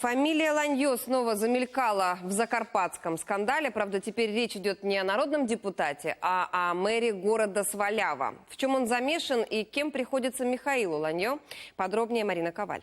Фамилия Ланьо снова замелькала в закарпатском скандале. Правда, теперь речь идет не о народном депутате, а о мэре города Свалява. В чем он замешан и кем приходится Михаилу Ланьо? Подробнее Марина Коваль.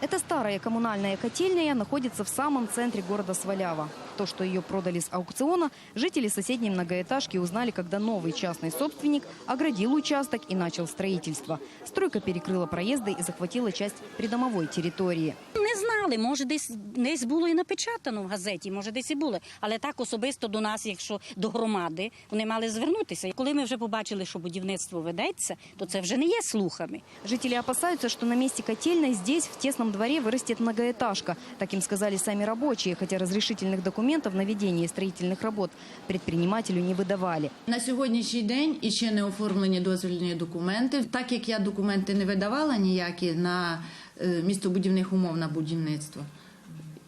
Эта старая коммунальная котельная находится в самом центре города Свалява. То, что ее продали с аукциона, жители соседней многоэтажки узнали, когда новый частный собственник оградил участок и начал строительство. Стройка перекрыла проезды и захватила часть придомовой территории. Не знали, може, десь десь було і напечатано в газеті, може, десь і було. Але так особисто до нас, якщо до громади, вони мали звернутися. І коли ми вже побачили, що будівництво ведеться, то це вже не є слухами. Жители опасаются, что на месте котельной здесь, в тесном дворе, вырастет многоэтажка. Так им сказали сами рабочие, хотя разрешительных документов на ведение строительных работ предпринимателю не выдавали. На сьогоднішній день іще не оформлені дозвільні документи. Так як я документи не видавала ніякі на е, містобудівних умов на будівництво,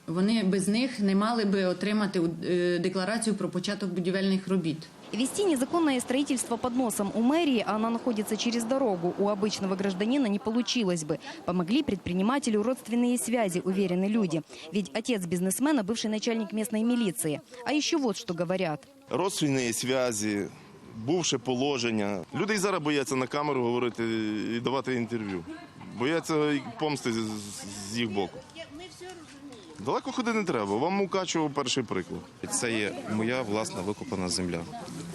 вони без них не мали би отримати е, декларацію про початок будівельних робіт. Вести незаконное строительство под носом у мэрии, а она находится через дорогу, у обычного гражданина не получилось бы. Помогли предпринимателю родственные связи, уверены люди. Ведь отец бизнесмена – бывший начальник местной милиции. А еще вот что говорят. родственні зв'язки, бувше положення. Люди і зараз бояться на камеру говорити і давати інтерв'ю. Бояться і помсти з- з- з їх боку. Далеко ходити не треба. Вам Мукачево перший приклад. Це є моя власна викопана земля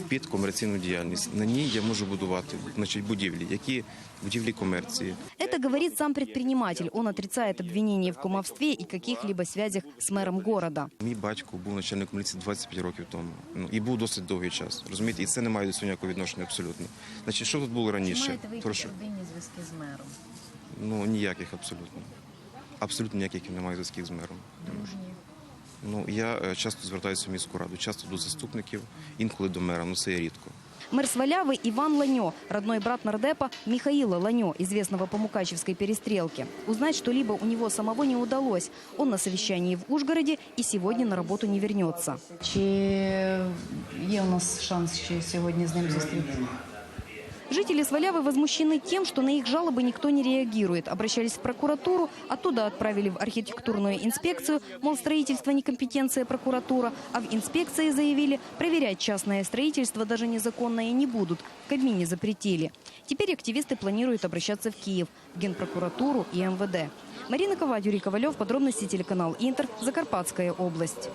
під комерційну діяльність. На ній я можу будувати значить, будівлі, які будівлі комерції. Это говорит сам предприниматель. Он отрицает обвинения в кумовстве и каких-либо связях с мэром города. Мій батько був начальником міліції 25 років тому. Ну і був досить довгий час. Розумієте, і це не має до цього ніякого відношення абсолютно. Значить, що тут було раніше? Прошу. зв'язки з мером? Ну ніяких абсолютно. Абсолютно ніяких немає зв'язків з мером. Ну я е, часто звертаюся в міську раду, часто до заступників, інколи до мера. Ну це є рідко. Мэр Свалявы Иван Ланё, родной брат нардепа Михаила Ланё, известного по Мукачевской перестрелке. Узнать что-либо у него самого не удалось. Он на совещании в Ужгороде и сегодня на работу не вернется. Чи є у нас шанс ще сьогодні з ним зустрітися? Жители Свалявы возмущены тем, что на их жалобы никто не реагирует. Обращались в прокуратуру, оттуда отправили в архитектурную инспекцию, мол, строительство не компетенция прокуратура, а в инспекции заявили, проверять частное строительство даже незаконное не будут. В Кабмине запретили. Теперь активисты планируют обращаться в Киев, в Генпрокуратуру и МВД. Марина Ковадь, Юрий Ковалев, подробности телеканал Интер, Закарпатская область.